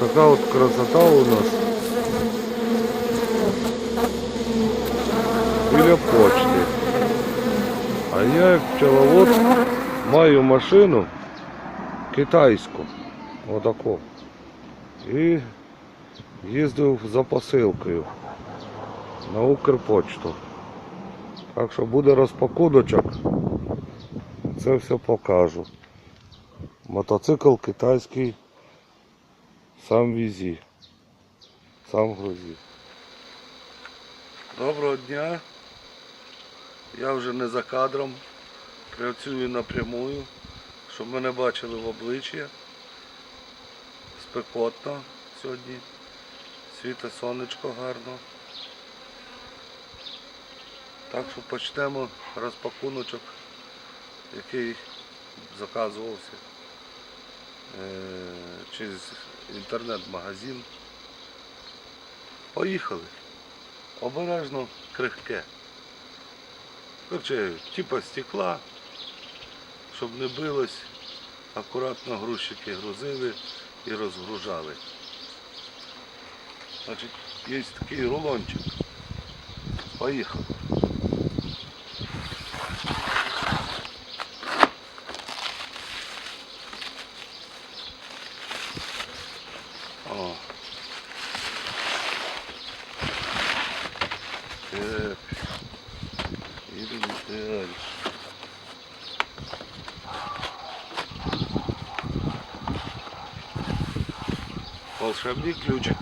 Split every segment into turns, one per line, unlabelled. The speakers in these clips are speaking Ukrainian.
Така от красота у нас. Біля почти. А я як пчеловод маю машину китайську. Отаку. І їздив за посилкою на Укрпочту. Так що буде розпакуночок. Це все покажу. Мотоцикл китайський сам візі. Сам грузі. Доброго дня. Я вже не за кадром. Працюю напрямую, щоб мене бачили в обличчя. Спекотно сьогодні. Світе сонечко гарно. Так що почнемо розпакуночок, який заказувався через інтернет-магазин. Поїхали. Обережно крихке. Короче, типа стекла, щоб не билось, акуратно грузчики грузили і розгружали. Значить, є такий рулончик. Поїхали. Волшебный ключик.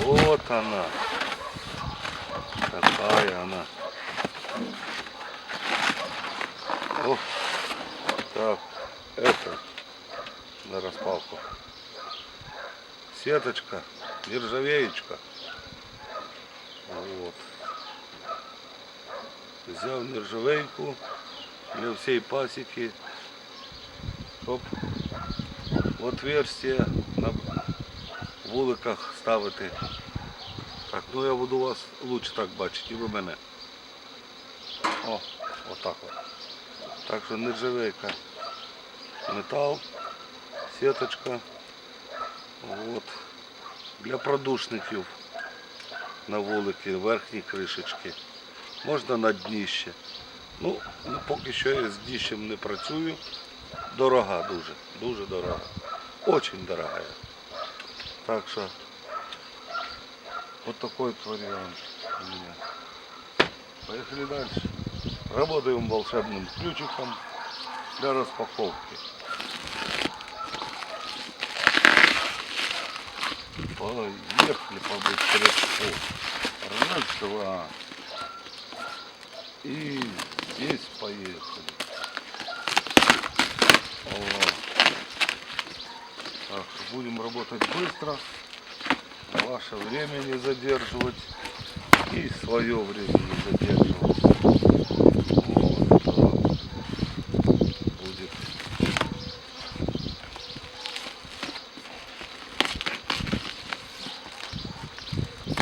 Вот она. Какая она. О, так, это на распалку. Сеточка, нержавеечка. Вот. Взяв нержавейку для всей пасеки. Оп. В отверстие на вуликах ставити. Так, ну я буду вас лучше так бачити, і ви мене. О, отак от. Так що нержавейка, метал, сеточка. От. Для продушників на вулики, верхні кришечки. Можна на дніще. Ну, ну, поки що я з дніщем не працюю. Дорога дуже, дуже дорога. Очень дорога. Так что вот такой вот вариант у меня. Поехали дальше. Работаем волшебным ключиком для распаковки. Поехали побыстрее. О, Раз, два. И здесь поехали. О. Так, будем работать быстро, ваше время не задерживать и свое время не задерживать. Вот так. Будет.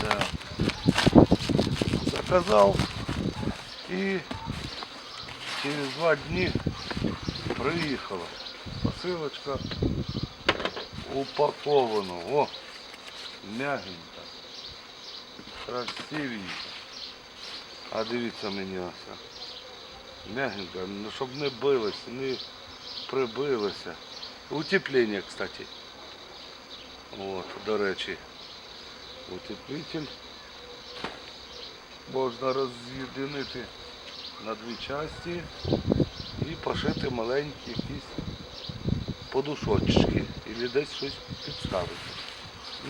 Да Заказал и через два дня приехала посылочка упаковано. О, м'ягенько, красивенько. А дивіться мені ось. М'ягенько, ну, щоб не билося, не прибилося. Утеплення, кстати. От, до речі, утеплитель. Можна роз'єдинити на дві часті і пошити маленькі якісь подушочки і десь щось підставити.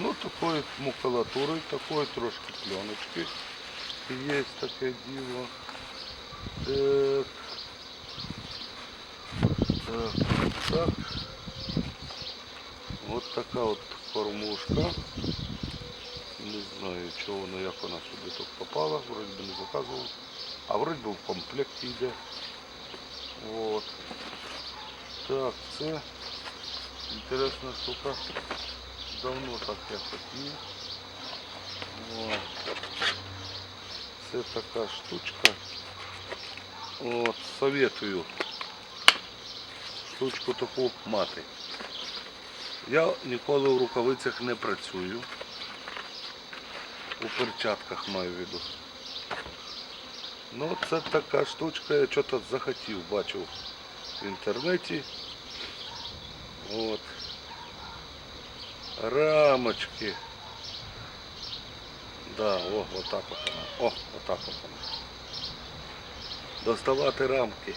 Ну, такої макулатури, такої трошки пленочки. Є таке діло. Так. Так, так. От така от кормушка. Не знаю, чого вона, як вона сюди тут попала, вроді би не заказував. А вроді би в комплекті йде. От. Так, це Інтересна штука. Давно так я хотів. О. Це така штучка. От, советую штучку таку мати. Я ніколи в рукавицях не працюю. У перчатках маю в виду. Ну, це така штучка, я щось захотів, бачив в інтернеті. От. Рамочки. Да, о, отак от вона. О, отак от вона. Доставати рамки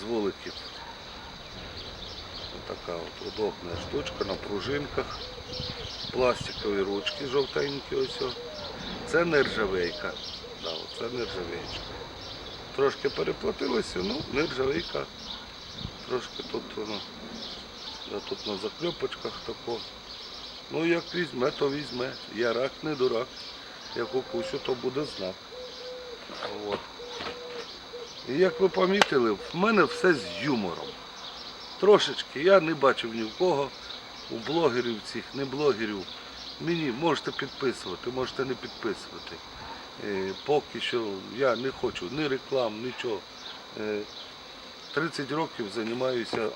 з вуликів. Така от удобна штучка на пружинках. Пластикові ручки жовтенькі ось. Це нержавейка. Да, це нержавеєчка. Трошки переплатилося, ну, нержавейка. Трошки тут воно. Да, тут на закльопочках тако. Ну як візьме, то візьме. Я рак не дурак. Як укусю, то буде знак. От. І як ви помітили, в мене все з юмором. Трошечки я не бачив ні в кого, у блогерів цих, не блогерів. Мені можете підписувати, можете не підписувати. Е, Поки що я не хочу ні реклам, нічого. Е, 30 років займаюся е,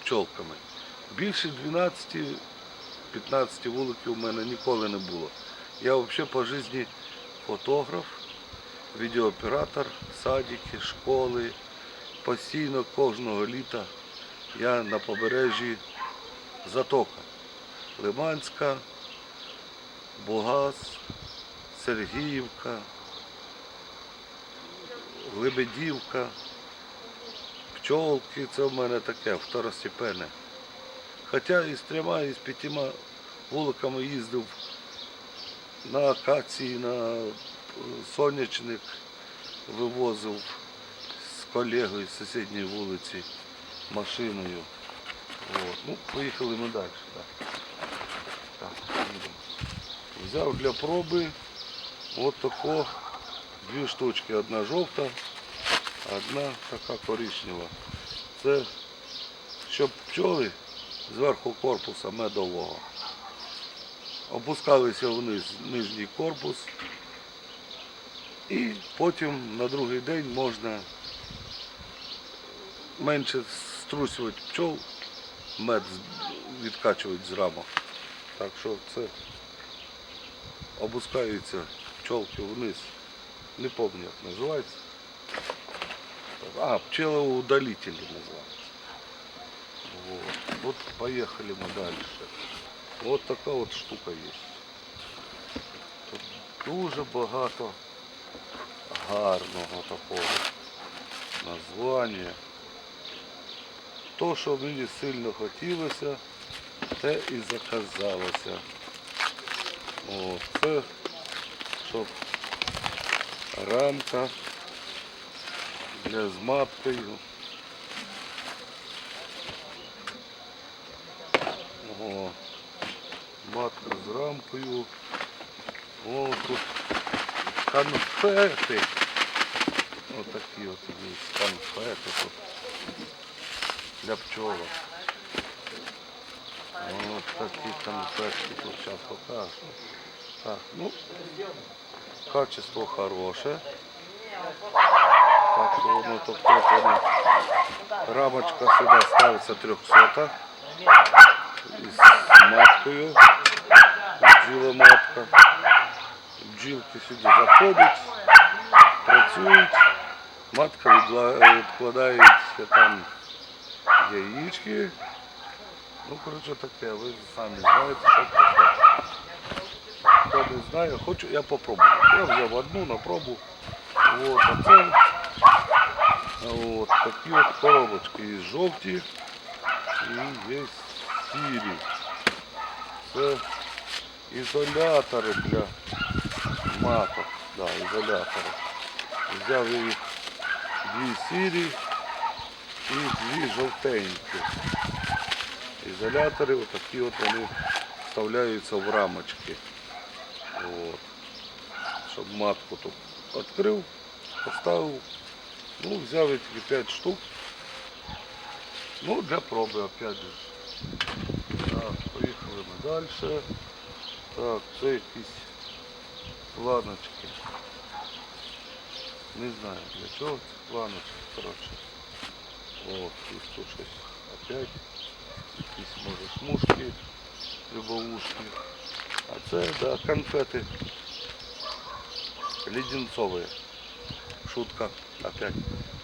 пчолками. Більше 12-15 вуликів у мене ніколи не було. Я взагалі по житті фотограф, відеооператор, садики, школи. Постійно кожного літа я на побережжі Затока. Лиманська, Бугас, Сергіївка, Лебедівка, пчолки, це в мене таке второстепенне. Хоча і з трьома, і з п'ятима вуликами їздив на акації, на е, сонячник вивозив з колегою з сусідньої вулиці машиною. От. Ну, поїхали ми далі. Так. Так. Взяв для проби от тако дві штучки. Одна жовта, одна така коричнева. Це щоб пчоли зверху корпуса медового. Опускалися вниз нижній корпус. І потім на другий день можна менше струсювати пчол, мед з- відкачувати з рамок. Так що це опускаються пчолки вниз. Не пам'ятаю, як називається. А, пчелоудалителі називається. Вот. вот поехали мы дальше. Вот така от штука є. Тут дуже багато гарного такого названня. То, що мені сильно хотілося, те і заказалося. О, це щоб рамка для з маткою. О, матка з рамкою. О, тут конфети. Ось такі от конфети тут для пчолок. Ось такі конфетки тут зараз покажу. Так, ну, качество хороше. Так що воно тут от воно. Рамочка сюди ставиться 300 із маткою. Бджіла матка. Бджілки сюди заходять, працюють, матка відла- відкладається там яєчки. Ну, коротше таке, ви самі знаєте, що таке. Хто не знає, хочу, я попробую. Я взяв одну на пробу. От, а це от, такі от коробочки. Є жовті і є сірі. Це ізолятори для маток. Да, ізолятори. Взяв їх дві сірі І дві жовтенькі. Ізолятори, отакі от вони вставляються в рамочки. От. Щоб матку тут відкрив, поставив. Ну, взяв я тільки 5 штук. Ну, для проби, опять же. Так, поїхали ми далі. Так, це якісь Планочки. Не знаю для чого ці планочки, коротше. О, і тут щось опять. Якісь може смужки, любовушки. А це, да, конфети. Леденцовые. Шутка опять.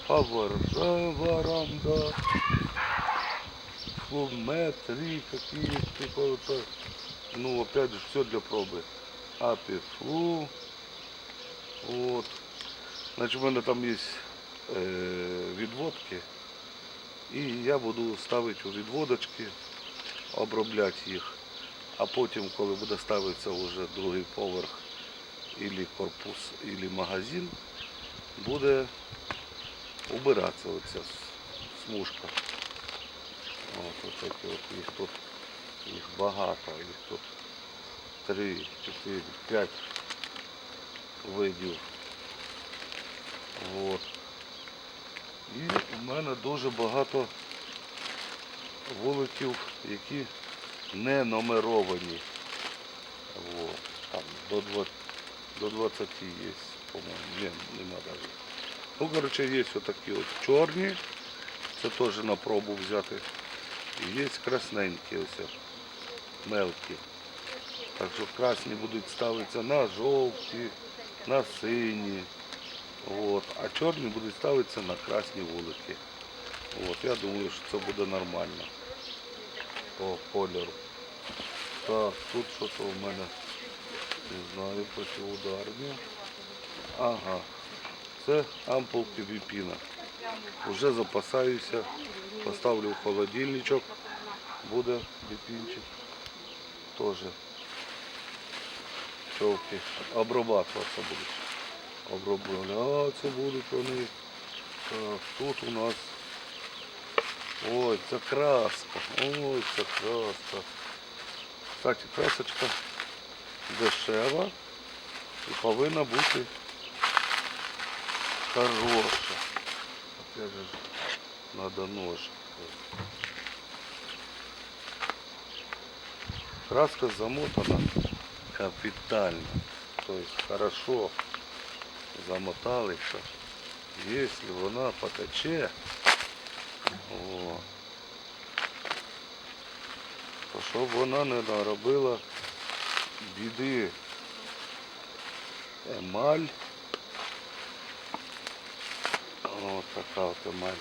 Фавор, варанда. Флуметри какие типа вот так. Ну, опять же, все для пробы. Апифлу. Вот. Значить, у мене там є е, відводки. І я буду ставити відводочки, обробляти їх. А потім, коли буде ставитися вже другий поверх, ілі корпус, ілі магазин, буде убиратися оця смужка. От такі от їх тут їх багато, їх тут три, чотири, п'ять видів. От. І у мене дуже багато вуликів, які не номеровані. От. Там до 20, до 20 є, по-моєму. Ні, нема навіть. Ну, коротше, є отакі от чорні. Це теж на пробу взяти. І є красненькі ось мелкі. Так що красні будуть ставитися на жовті, на сині. От. А чорні будуть ставитися на красні вулики. От. Я думаю, що це буде нормально по кольору. Так, тут що-то у мене, не знаю, протиударні. Ага. Це ампулки віпіна. Уже запасаюся, поставлю в холодильничок, буде віпінчик. Теж човки обрабатуватися будуть. Оброблятися будуть вони. Так, тут у нас ой, це краска. Ой, це краска. Кстати, красочка дешева і повинна бути хороша. Опять же, надо нож. Краска замотана капитально. То есть хорошо замотали, що якщо вона потече, то щоб вона не наробила біди. Емаль. О, така от емаль.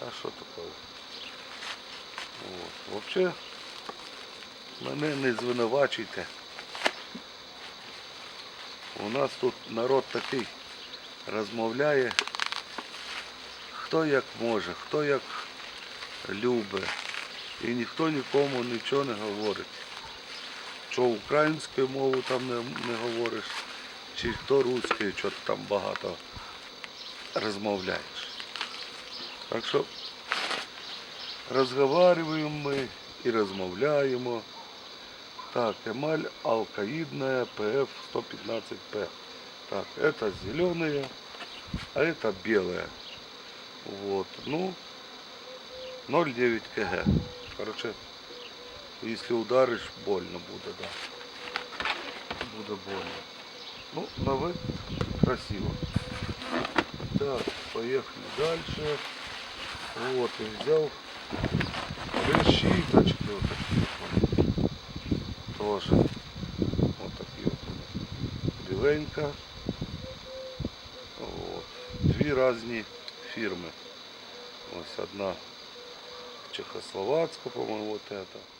А що таке? Взагалі, мене не звинувачуйте. У нас тут народ такий розмовляє, хто як може, хто як любить. І ніхто нікому нічого не говорить. Що українською мовою там не, не говориш, чи хто руською, що ти там багато розмовляєш. Так що розговорюємо ми і розмовляємо. Так, эмаль алкоидная PF115P. Так, это зеленые, а это белая. Вот, ну, 0,9 кг. Короче, если ударишь, больно будет, да. Буде больно. Ну, на вид красиво. Так, поехали дальше. Вот, и взял вот. Вот такие вот біленька. От. Дві різні фірми. Ось одна чехословацька, по-моєму, вот эта.